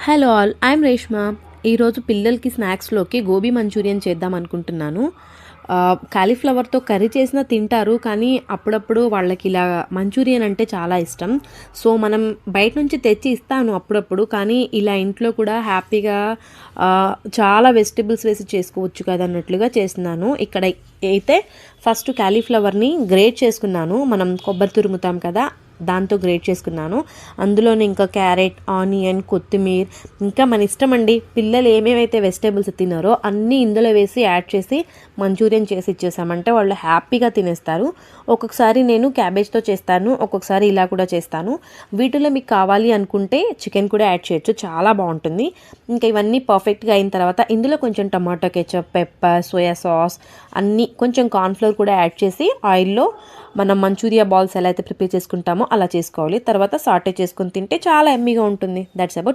Hello all I'm Reshma. ఈరోజు పిల్లలకి స్నాక్స్లోకి gobi Manchurian చేద్దాం అనుకుంటున్నాను. కాలీఫ్లవర్తో కర్రీ చేసినా తింటారు కానీ అప్పుడప్పుడు వాళ్ళకి ఇలా మంచూరియన్ అంటే చాలా ఇష్టం. సో మనం బయట నుంచి తెచ్చి ఇస్తాను అప్పుడప్పుడు కానీ ఇలా ఇంట్లో కూడా హ్యాపీగా చాలా వెజిటబుల్స్ వేసి చేసుకోవచ్చు కదా అన్నట్లుగా చేస్తున్నాను. ఇక్కడ అయితే ఫస్ట్ కాలీఫ్లవర్ని గ్రేట్ చేసుకున్నాను. మనం కొబ్బరి తురుముతాం కదా దాంతో గ్రేట్ చేసుకున్నాను. అందులోనే ఇంకా క్యారెట్ ఆనియన్ కొత్తిమీర ఇంకా మన ఇష్టం అండి పిల్లలు ఏమేమైతే వెజిటేబుల్స్ తిన్నారో అన్నీ ఇందులో వేసి యాడ్ చేసి మంచూరియన్ చేసి ఇచ్చేసామంటే వాళ్ళు హ్యాపీగా తినేస్తారు. ఒక్కొక్కసారి నేను క్యాబేజ్తో చేస్తాను ఒక్కొక్కసారి ఇలా కూడా చేస్తాను. వీటిలో మీకు కావాలి అనుకుంటే చికెన్ కూడా యాడ్ చేయొచ్చు చాలా బాగుంటుంది. ఇంకా ఇవన్నీ పర్ఫెక్ట్గా అయిన తర్వాత ఇందులో కొంచెం tomato ketchup pepper soya sauce అన్నీ కొంచెం కార్న్ఫ్లోర్ కూడా యాడ్ చేసి ఆయిల్లో మనం మంచూరియా బాల్స్ ఎలా అయితే ప్రిపేర్ చేసుకుంటామో అలా చేసుకోవాలి. తర్వాత సాటే చేసుకొని తింటే చాలా ఎమ్మీగా ఉంటుంది. That's about